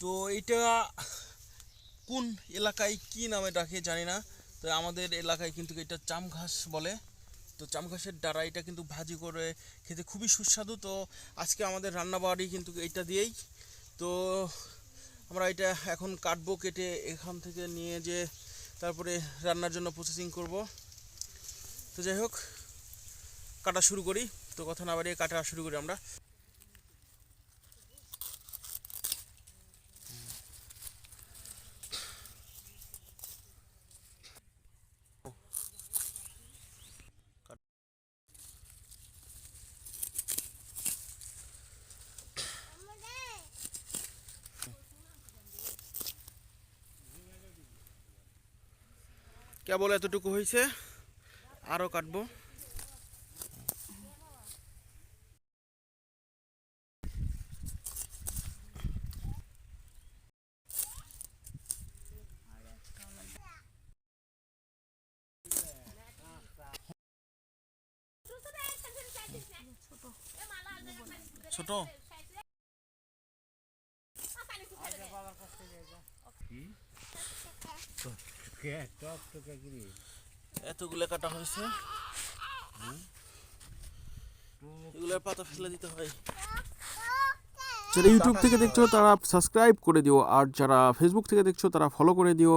তো এটা কোন এলাকায় কি নামে ডাকে জানি না। তো আমাদের এলাকায় কিন্তু এটা চাম ঘাস বলে। তো চাম ঘাসের দ্বারা এটা কিন্তু ভাজি করে খেতে খুবই সুস্বাদু। তো আজকে আমাদের রান্নাবাড়ি কিন্তু এটা দিয়েই। তো আমরা এটা এখন কাটবো, কেটে এখান থেকে নিয়ে যে তারপরে রান্নার জন্য প্রসেসিং করব। তো যাই হোক, কাটা শুরু করি। তো কথা না বাড়িয়ে কাটা শুরু করি আমরা। কেবল এতটুকু হয়েছে আরও কাটবো। ছোট? এতগুলো কাটা হয়েছে। এগুলোর পাতা ফেলে দিতে হয়। যারা ইউটিউব থেকে দেখছ তারা সাবস্ক্রাইব করে দিও। আর যারা ফেসবুক থেকে দেখছ তারা ফলো করে দিও।